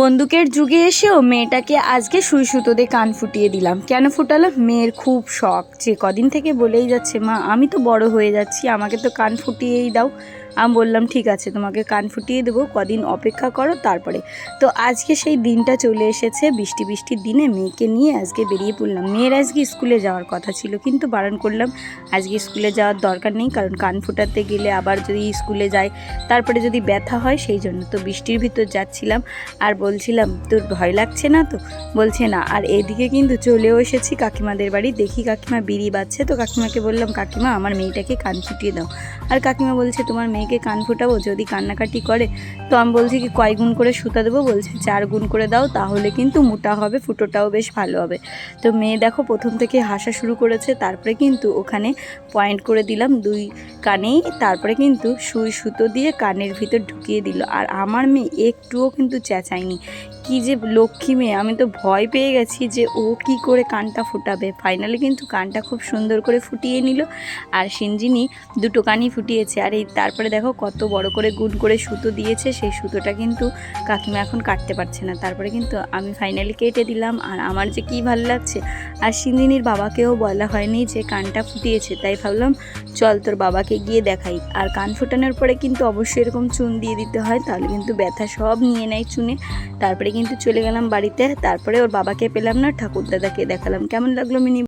বন্দুকের যুগে এসেও মেয়েটাকে আজকে সুই সুতোতে কান ফুটিয়ে দিলাম। কেন ফুটালো? মেয়ের খুব শখ। যে কদিন থেকে বলেই যাচ্ছে, মা, আমি তো বড় হয়ে যাচ্ছি, আমাকে তো কান ফুটিয়েই দাও। আমি বললাম, ঠিক আছে, তোমাকে কান ফুটিয়ে দেবো, কদিন অপেক্ষা করো, তারপরে। তো আজকে সেই দিনটা চলে এসেছে। বৃষ্টি বৃষ্টির দিনে মেয়েকে নিয়ে আজকে বেরিয়ে পড়লাম। মেয়ের আজকে স্কুলে যাওয়ার কথা ছিল, কিন্তু বারণ করলাম, আজকে স্কুলে যাওয়ার দরকার নেই, কারণ কান ফুটাতে গেলে আবার যদি স্কুলে যায়, তারপরে যদি ব্যথা হয়, সেই জন্য। তো বৃষ্টির ভিতর যাচ্ছিলাম। আর বলছিলাম, তোর ভয় লাগছে না তো? বলছে, না। আর এদিকে কিন্তু চলেও এসেছি কাকিমাদের বাড়ি। দেখি কাকিমা বিড়ি বাজছে তো কাকিমাকে বললাম, কাকিমা, আমার মেয়েটাকে কান ফুটিয়ে দাও। আর কাকিমা বলছে, তোমার মেয়েকে কান ফুটাবো? যদি কান্নাকাটি করে, তো আমি বলছি কি, কয় গুণ করে সুতা দেবো? বলছে, চার গুণ করে দাও, তাহলে কিন্তু মোটা হবে, ফুটোটাও বেশ ভালো হবে। তো মেয়ে দেখো প্রথম থেকে হাসা শুরু করেছে, তারপরে কিন্তু ওখানে পয়েন্ট করে দিলাম দুই কানেই, তারপরে কিন্তু সুই সুতো দিয়ে কানের ভিতর ঢুকিয়ে দিল। আর আমার মেয়ে একটুও কিন্তু চেঁচায়নি কি যে লক্ষ্মী মেয়ে, আমি তো ভয় পেয়ে গেছি যে ও কি করে কানটা ফুটাবে। ফাইনালি কিন্তু কানটা খুব সুন্দর করে ফুটিয়ে নিল, আর সিঞ্জিনি দুটো কানই ফুটিয়েছে। আর এই তারপরে দেখো কত বড় করে গুণ করে সুতো দিয়েছে, সেই সুতোটা কিন্তু কাকিমা এখন কাটতে পারছে না। তারপরে কিন্তু আমি ফাইনালি কেটে দিলাম, আর আমার যে কি ভালো লাগছে। আর সিঞ্জিনির বাবাকেও বলা হয়নি যে কানটা ফুটিয়েছে, তাই ভাবলাম চল তোর বাবাকে গিয়ে দেখাই। আর কান ফোটানোর পরে কিন্তু অবশ্যই এরকম চুন দিয়ে দিতে হয়, তাহলে কিন্তু ব্যথা সব নিয়ে নেয় চুনে। তারপরে কিন্তু চলে গেলাম বাড়িতে। তারপরে ওর বাবাকে পেলাম না ঠাকুর দাদাকে দেখালাম। কেমন লাগল মিনি?